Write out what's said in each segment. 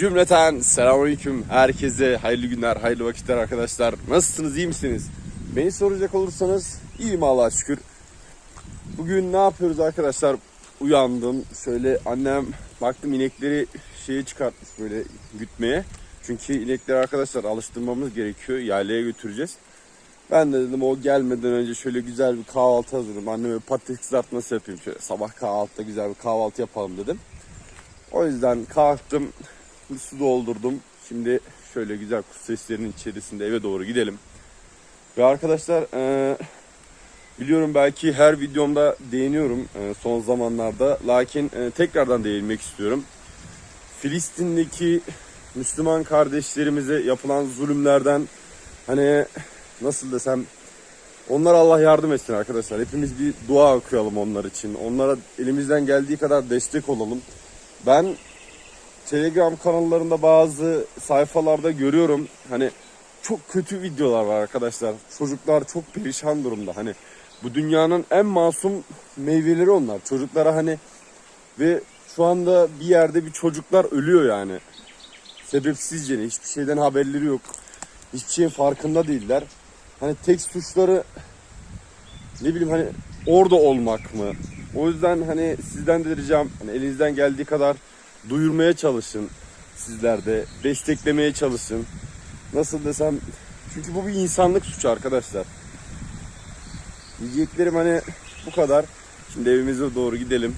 Cümleten selamünaleyküm herkese hayırlı günler, hayırlı vakitler arkadaşlar. Nasılsınız, iyi misiniz? Beni soracak olursanız iyiyim Allah'a şükür. Bugün ne yapıyoruz arkadaşlar? Uyandım, şöyle annem baktım inekleri şeye çıkartmış böyle gütmeye. Çünkü inekleri arkadaşlar alıştırmamız gerekiyor, yaylaya götüreceğiz. Ben de dedim o gelmeden önce şöyle güzel bir kahvaltı hazırladım. Anneme patates kızartması yapayım şöyle sabah kahvaltıda güzel bir kahvaltı yapalım dedim. O yüzden kalktım, bir su doldurdum. Şimdi şöyle güzel kuş seslerinin içerisinde eve doğru gidelim. Ve arkadaşlar eee, biliyorum belki her videomda değiniyorum eee, son zamanlarda. Lakin eee, tekrardan değinmek istiyorum. Filistin'deki Müslüman kardeşlerimize yapılan zulümlerden hani nasıl desem Onlara Allah yardım etsin arkadaşlar. Hepimiz bir dua okuyalım onlar için. Onlara elimizden geldiği kadar destek olalım. Ben Telegram kanallarında bazı sayfalarda görüyorum. Hani çok kötü videolar var arkadaşlar. Çocuklar çok perişan durumda. Hani bu dünyanın en masum meyveleri onlar. Çocuklara hani ve şu anda bir yerde bir çocuklar ölüyor yani. Sebepsizce ne, hiçbir şeyden haberleri yok. Hiçbir şeyin farkında değiller. Hani tek suçları ne bileyim hani orada olmak mı? O yüzden hani sizden de ricam hani elinizden geldiği kadar duyurmaya çalışın sizler de desteklemeye çalışın. Nasıl desem çünkü bu bir insanlık suçu arkadaşlar. Diyeceklerim hani bu kadar. Şimdi evimize doğru gidelim.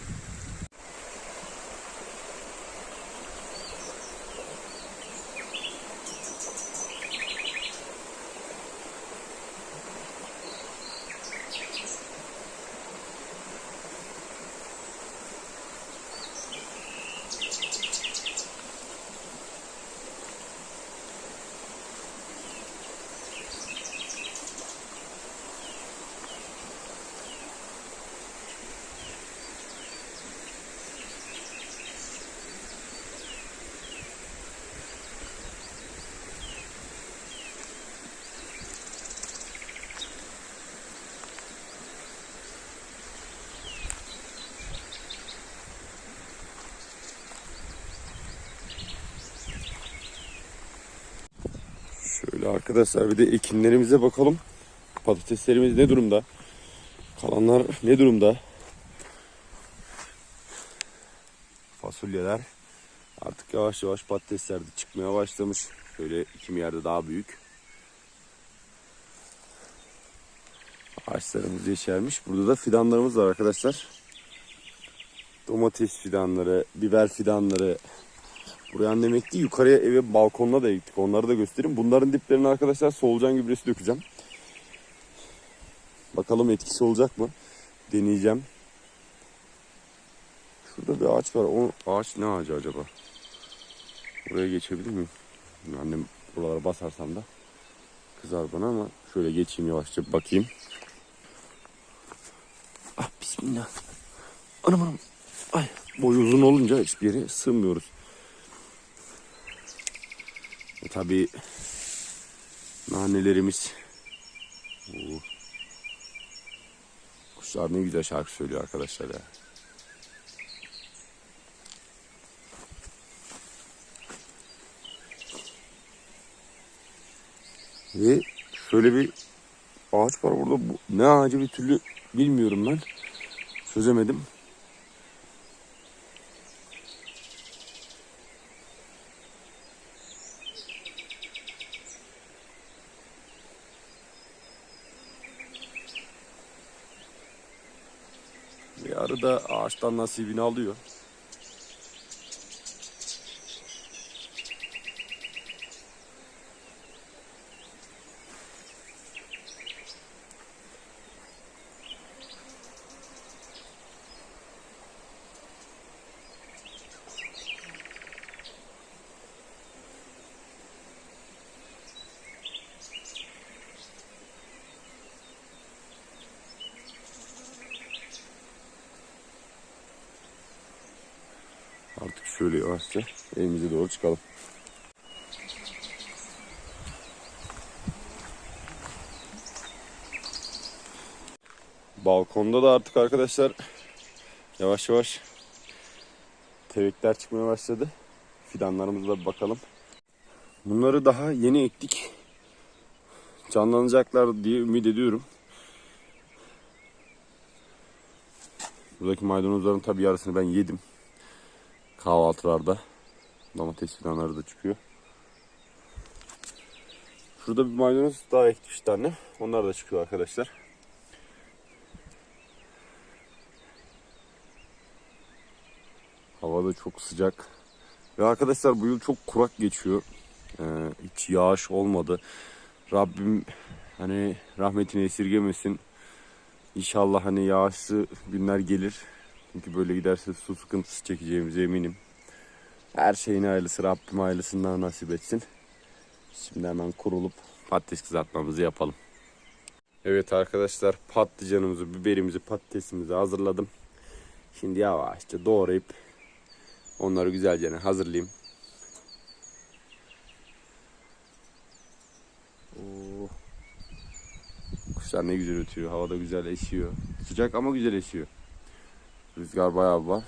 Şöyle arkadaşlar bir de ekinlerimize bakalım. Patateslerimiz ne durumda? Kalanlar ne durumda? Fasulyeler artık yavaş yavaş patatesler de çıkmaya başlamış. Şöyle kimi yerde daha büyük. Ağaçlarımız yeşermiş. Burada da fidanlarımız var arkadaşlar. Domates fidanları, biber fidanları, Buraya annem ekti. Yukarıya eve balkonuna da ektik. Onları da göstereyim. Bunların diplerine arkadaşlar solucan gübresi dökeceğim. Bakalım etkisi olacak mı? Deneyeceğim. Şurada bir ağaç var. O ağaç ne ağacı acaba? Buraya geçebilir miyim? Annem buralara basarsam da kızar bana ama şöyle geçeyim yavaşça bakayım. Ah bismillah. Anam anam. Ay boy uzun olunca hiçbir yere sığmıyoruz. E tabi nanelerimiz. Oo. Kuşlar ne güzel şarkı söylüyor arkadaşlar ya. Ve şöyle bir ağaç var burada. Bu, ne ağacı bir türlü bilmiyorum ben. Çözemedim. Arı da ağaçtan nasibini alıyor. Artık şöyle yavaşça evimize doğru çıkalım. Balkonda da artık arkadaşlar yavaş yavaş tevekler çıkmaya başladı. fidanlarımıza bir bakalım. Bunları daha yeni ektik. Canlanacaklar diye ümit ediyorum. Buradaki maydanozların tabi yarısını ben yedim. Kahvaltılarda. Domates fidanları da çıkıyor. Şurada bir maydanoz daha ektik işte annem. Onlar da çıkıyor arkadaşlar. Hava da çok sıcak. Ve arkadaşlar bu yıl çok kurak geçiyor. Ee, hiç yağış olmadı. Rabbim hani rahmetini esirgemesin. İnşallah hani yağışlı günler gelir. Çünkü böyle giderse su sıkıntısı çekeceğimize eminim. Her şeyin hayırlısı Rabbim hayırlısından nasip etsin. Şimdi hemen kurulup patates kızartmamızı yapalım. Evet arkadaşlar patlıcanımızı, biberimizi, patatesimizi hazırladım. Şimdi yavaşça doğrayıp onları güzelce hazırlayayım. Oo. Kuşlar ne güzel ötüyor. Hava da güzel esiyor. Sıcak ama güzel esiyor. Rüzgar bayağı var.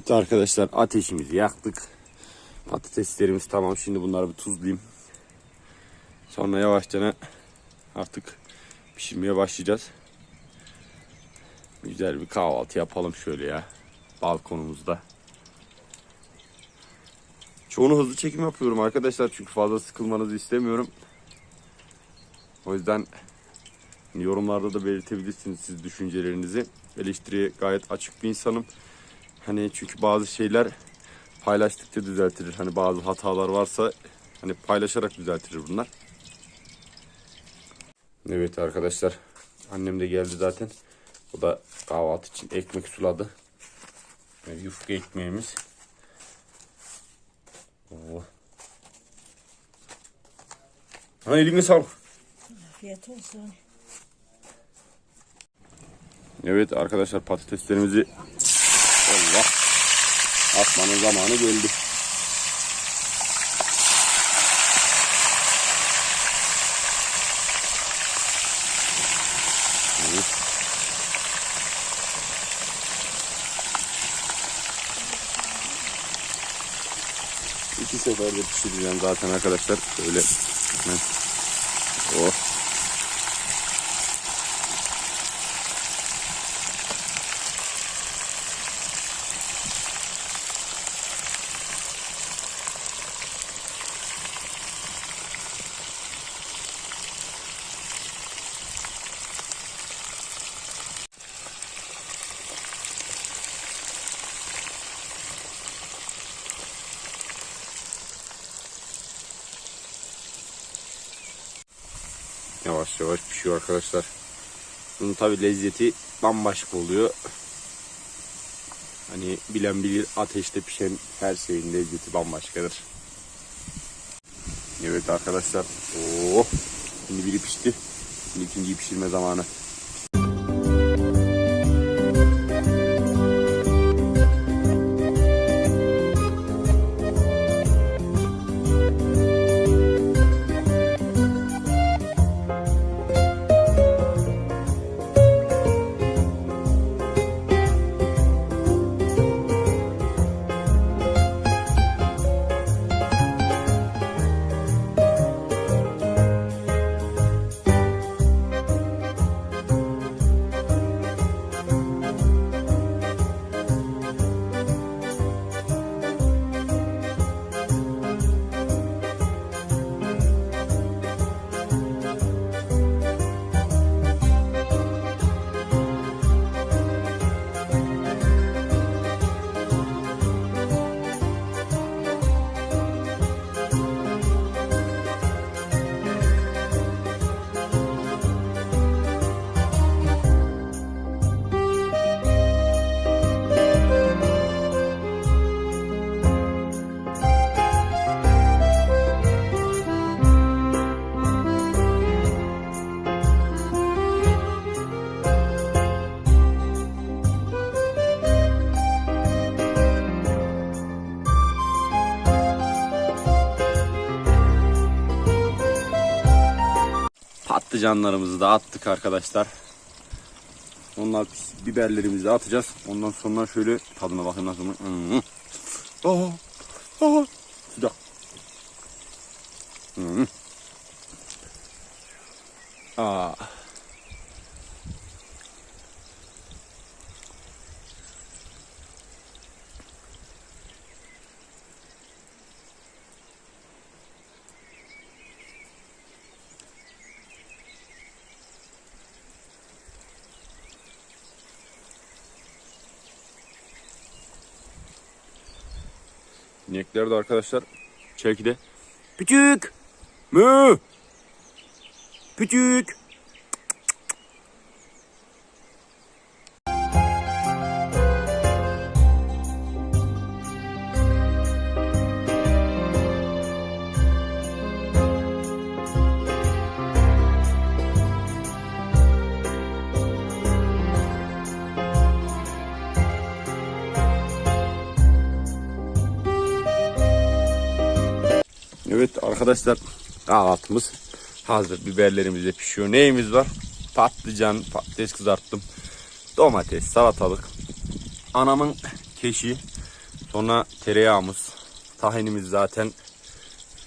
Evet arkadaşlar ateşimizi yaktık. Patateslerimiz tamam. Şimdi bunları bir tuzlayayım. Sonra yavaşça artık pişirmeye başlayacağız. Güzel bir kahvaltı yapalım şöyle ya. Balkonumuzda. Çoğunu hızlı çekim yapıyorum arkadaşlar çünkü fazla sıkılmanızı istemiyorum. O yüzden yorumlarda da belirtebilirsiniz siz düşüncelerinizi. Eleştiriye gayet açık bir insanım. Hani çünkü bazı şeyler paylaştıkça düzeltilir. Hani bazı hatalar varsa hani paylaşarak düzeltilir bunlar. Evet arkadaşlar. Annem de geldi zaten. O da kahvaltı için ekmek suladı. Böyle yufka ekmeğimiz. Oo. Ha eline sağlık. Afiyet olsun. Evet arkadaşlar patateslerimizi atmanın zamanı geldi. İki seferde pişireceğim zaten arkadaşlar. Şöyle hemen. Oh. Yavaş yavaş pişiyor arkadaşlar. Bunun tabi lezzeti bambaşka oluyor. Hani bilen bilir ateşte pişen her şeyin lezzeti bambaşkadır. Evet arkadaşlar. Oo, şimdi biri pişti. Şimdi ikinciyi pişirme zamanı. Patlıcanlarımızı da attık arkadaşlar. Onlar biberlerimizi de atacağız. Ondan sonra şöyle tadına bakın nasıl mı? Hmm. Aa, aa, sıcak. Hmm. Aa. İnekler de arkadaşlar çekide. Küçük. Mü. Küçük. Arkadaşlar kahvaltımız hazır. Biberlerimiz de pişiyor. Neyimiz var? Patlıcan, patates kızarttım. Domates, salatalık. Anamın keşi. Sonra tereyağımız. Tahinimiz zaten.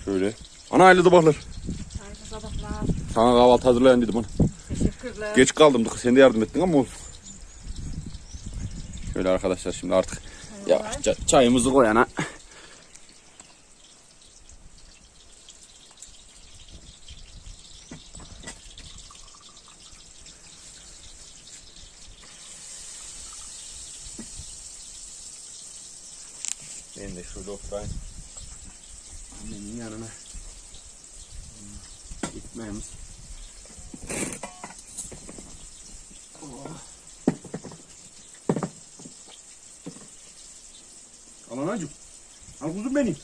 Şöyle. Ana hayırlı sabahlar. Hayırlı sabahlar. Sana kahvaltı hazırlayan dedim ana. Teşekkürler. Geç kaldım. Sen de yardım ettin ama olsun. Şöyle arkadaşlar şimdi artık ya ça- çayımızı koyana. Ben de şöyle oturayım. Annemin yanına. Ekmeğimiz. Al anacığım. Al kuzum benim.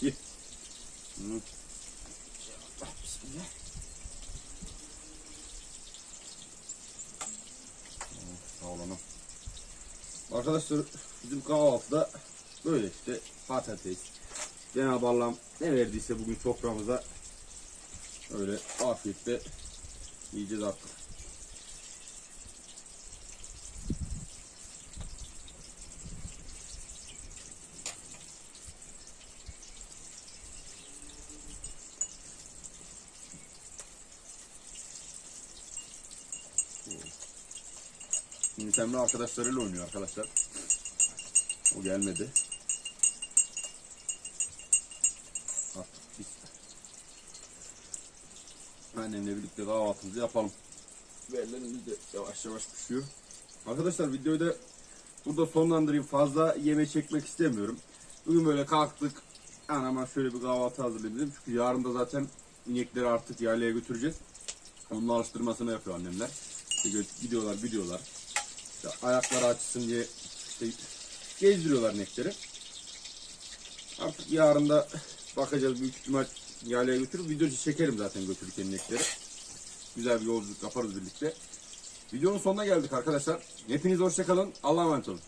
Ye. Hı. Bismillah. Oh, Sağ ol anam. Arkadaşlar kahvaltıda böyle işte patates. Cenab-ı Allah'ım ne verdiyse bugün soframıza öyle afiyetle yiyeceğiz artık. Şimdi Semra arkadaşlarıyla oynuyor arkadaşlar. Gelmedi. Artık biz annemle birlikte kahvaltımızı yapalım. Biberlerimiz de yavaş yavaş pişiyor. Arkadaşlar videoyu da burada sonlandırayım. Fazla yeme çekmek istemiyorum. Bugün böyle kalktık. Anama şöyle bir kahvaltı hazırlayayım. Çünkü yarın da zaten inekleri artık yaylaya götüreceğiz. Onun alıştırmasını yapıyor annemler. İşte gidiyorlar, gidiyorlar. İşte ayakları açsın diye işte gezdiriyorlar inekleri. Artık yarın da bakacağız büyük ihtimal yaylaya götürüp video çekerim zaten götürürken inekleri. Güzel bir yolculuk yaparız birlikte. Videonun sonuna geldik arkadaşlar. Hepiniz hoşçakalın. Allah'a emanet olun.